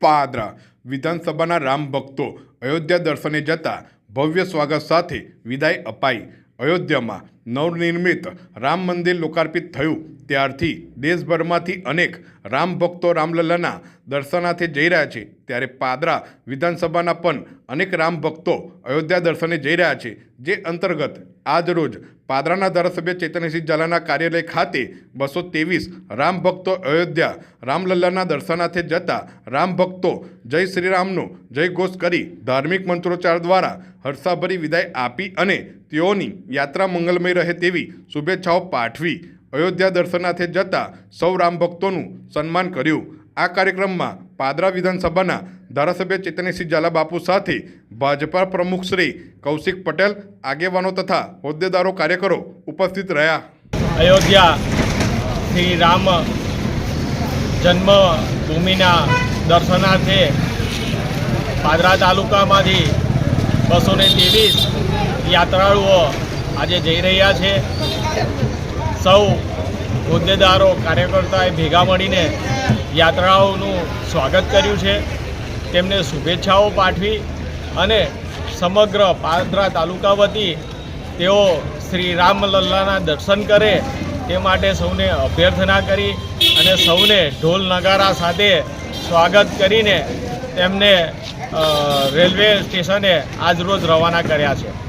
પાદરા વિધાનસભાના રામ ભક્તો અયોધ્યા દર્શને જતા ભવ્ય સ્વાગત સાથે વિદાય અપાઈ. અયોધ્યામાં નવનિર્મિત રામ મંદિર લોકાર્પિત થયું. ત્યારથી દેશભરમાંથી અનેક રામ ભક્તો રામલલ્લાના દર્શનાર્થે જઈ રહ્યા છે. ત્યારે પાદરા વિધાનસભાના પણ અનેક રામ ભક્તો અયોધ્યા દર્શને જઈ રહ્યા છે. જે અંતર્ગત આજરોજ પાદરાના ધારાસભ્ય ચેતનસિંહ ઝાલાના કાર્યાલય ખાતે બસો ત્રેવીસ રામ ભક્તો અયોધ્યા રામલલ્લાના દર્શનાર્થે જતા રામ ભક્તો જય શ્રીરામનો જય ઘોષ કરી ધાર્મિક મંત્રોચ્ચાર દ્વારા હર્ષાભરી વિદાય આપી અને તેઓની યાત્રા મંગલમય રહે તેવી શુભેચ્છાઓ પાઠવી. અયોધ્યા દર્શનાર્થે જતા સૌ રામ ભક્તોનું સન્માન કર્યું. આ કાર્યક્રમમાં પાદરા વિધાનસભાના ધારાસભ્ય ચેતનસિંહ ઝાલા બાપુ સાથે ભાજપા પ્રમુખ શ્રી કૌશિક પટેલ, આગેવાનો તથા હોદ્દેદારો કાર્યકરો ઉપસ્થિત રહ્યા. અયોધ્યા શ્રી રામ જન્મભૂમિના દર્શનાર્થે પાદરા તાલુકામાંથી બસો ને ત્રેવીસ યાત્રાળુઓ આજે જઈ રહ્યા છે. સૌ હોદ્દેદારો, કાર્યકર્તાએ ભેગા મળીને યાત્રાઓનું સ્વાગત કર્યું છે. તેમને શુભેચ્છાઓ પાઠવી અને સમગ્ર પાદરા તાલુકા વતી તેઓ શ્રી રામલલ્લાના દર્શન કરે તે માટે સૌને અભ્યર્થના કરી અને સૌને ઢોલ નગારા સાથે સ્વાગત કરીને તેમને રેલવે સ્ટેશને આજરોજ રવાના કર્યા છે.